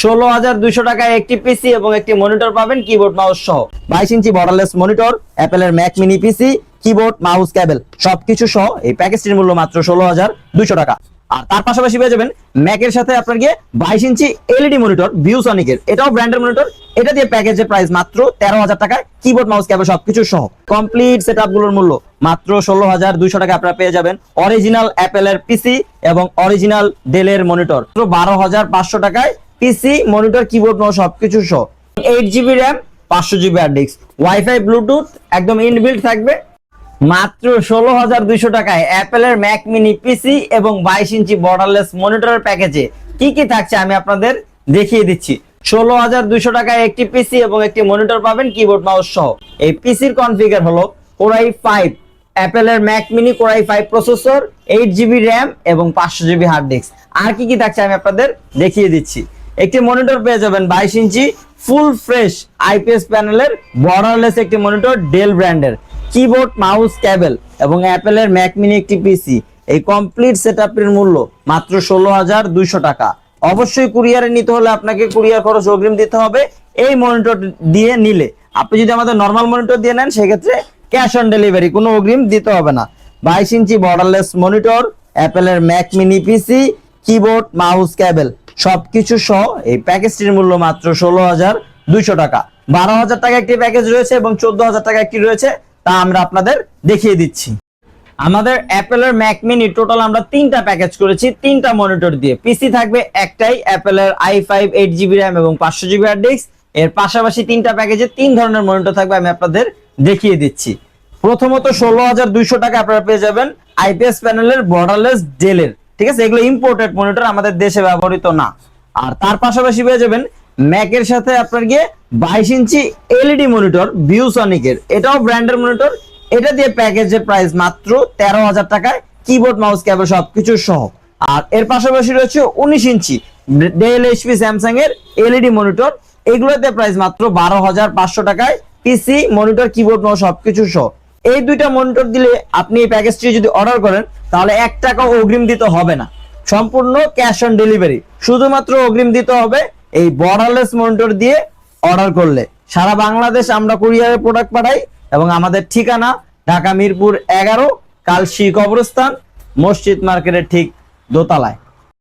ষোলো হাজার দুইশো টাকায় একটি পিসি এবং একটি মনিটর পাবেন কিবোর্ড মাউস সহ। বাইশ ইঞ্চি বর্ডারলেস মনিটর অ্যাপেলের Mac mini PC keyboard mouse cable সবকিছু সহ এই প্যাকেজটির মূল্য মাত্র ষোলো হাজার দুইশো টাকা। আর তার পাশাপাশি পেয়ে যাবেন ম্যাকের সাথে আপনার গিয়ে বাইশ ইঞ্চি এলইডি মনিটর ভিউসনিকের এটাও ব্র্যান্ডের মনিটর এটা দিয়ে প্যাকেজের প্রাইস মাত্র তেরো হাজার টাকায় কিবোর্ড মাউস ক্যাবেল সবকিছু সহ। কমপ্লিট সেটগুলোর মূল্য মাত্র ষোলো হাজার দুইশো টাকা আপনারা পেয়ে যাবেন অরিজিনাল অ্যাপেলের পিসি এবং অরিজিনাল ডেলের মনিটর বারো হাজার পাঁচশো টাকায় পিসি মনিটর কিবোর্ড মাউস সবকিছু সহ এইট জিবি র্যাম পাঁচশো GB hard disk WiFi Bluetooth একদম ইনবিল্ট থাকবে। মাত্র ষোলো হাজার দুইশো টাকায় অ্যাপেলের ম্যাক মিনি পিসি এবং বাইশ ইঞ্চি বর্ডারলেস মনিটরের প্যাকেজে কি কি থাকছে আমি আপনাদের দেখিয়ে দিচ্ছি। ষোলো হাজার দুইশো টাকায় একটি পিসি এবং একটি মনিটর পাবেন কিবোর্ড মাউস সহ। এই পিসির কনফিগার হলো কোরাই ফাইভ অ্যাপেলের Mac mini core i five processor eight GB RAM এবং পাঁচশো জিবি হার্ড ডিস্ক আর কি কি থাকছে আমি আপনাদের দেখিয়ে দিচ্ছি। একটি মনিটর পেয়ে যাবেন বাইশ ইঞ্চি ফুল ফ্রেশ আইপিএস প্যানেলের বর্ডারলেস একটি মনিটর ডেল ব্র্যান্ডের কিবোর্ড মাউস ক্যাবেল এবং অ্যাপেলের ম্যাকমিনি একটি পিসি এই কমপ্লিট সেটআপের মূল্য মাত্র ষোলো হাজার দুইশো টাকা। অবশ্যই কুরিয়ারে নিতে হলে আপনাকে কুরিয়ার খরচ অগ্রিম দিতে হবে। এই মনিটর দিয়ে নিলে আপনি যদি আমাদের নর্মাল মনিটর দিয়ে নেন, সেক্ষেত্রে ক্যাশ অন ডেলিভারি কোনো অগ্রিম দিতে হবে না। বাইশ ইঞ্চি বর্ডারলেস মনিটর অ্যাপেলের Mac mini PC keyboard mouse cable সবকিছু সহ এই প্যাকেজটির মূল্য মাত্র ষোলো হাজার দুইশো টাকা। বারো হাজার টাকা একটি প্যাকেজ রয়েছে এবং চোদ্দ হাজার টাকা একটি রয়েছে, তা আমরা আপনাদের দেখিয়ে দিচ্ছি। আমাদের অ্যাপেলের ম্যাক মিনি টোটাল আমরা তিনটা প্যাকেজ করেছি, তিনটা মনিটর দিয়ে। পিসি থাকবে একটাই, অ্যাপেলের i five eight GB RAM এবং পাঁচশো জিবি হার্ড ডিস্ক এর পাশাপাশি তিনটা প্যাকেজে তিন ধরনের মনিটর থাকবে, আমি আপনাদের দেখিয়ে দিচ্ছি। প্রথমত ষোলো হাজার দুইশো টাকা আপনারা পেয়ে যাবেন আইপিএস প্যানেলের বর্ডারলেস ডেলের ঠিক আছে? এগুলো ইম্পোর্টেড মনিটর আমাদের দেশে ব্যবহৃত না। আর তার পাশাপাশি পেয়ে যাবেন ম্যাকের সাথে আপনার গিয়ে বাইশ ইঞ্চি এলইডি মনিটর ভিউসনিকের এটাও ব্র্যান্ডের মনিটর এটা দিয়ে প্যাকেজের প্রাইস মাত্র তেরো হাজার টাকায় কিবোর্ড মাউস ক্যাবেল সবকিছু সহ। আর এর পাশাপাশি রয়েছে উনিশ ইঞ্চি ডেল এইচপি স্যামসাং এর এলইডি মনিটর এগুলোতে প্রাইস মাত্র বারো হাজার পাঁচশো টাকায় পিসি মনিটর কিবোর্ড মাউস সবকিছু সহ। এই দুইটা মনিটর দিলে আপনি এই প্যাকেজটি যদি অর্ডার করেন, তাহলে এক টাকাও অগ্রিম দিতে হবে না। সম্পূর্ণ ক্যাশ অন ডেলিভারি শুধুমাত্র অগ্রিম দিতে হবে এই বর্ডারলেস মনিটর দিয়ে অর্ডার করলে। সারা বাংলাদেশ আমরা কুরিয়ারে প্রোডাক্ট পাঠাই এবং আমাদের ঠিকানা ঢাকা মিরপুর এগারো, কালশি কবরস্থান, মসজিদ মার্কেটের ঠিক দোতলায়।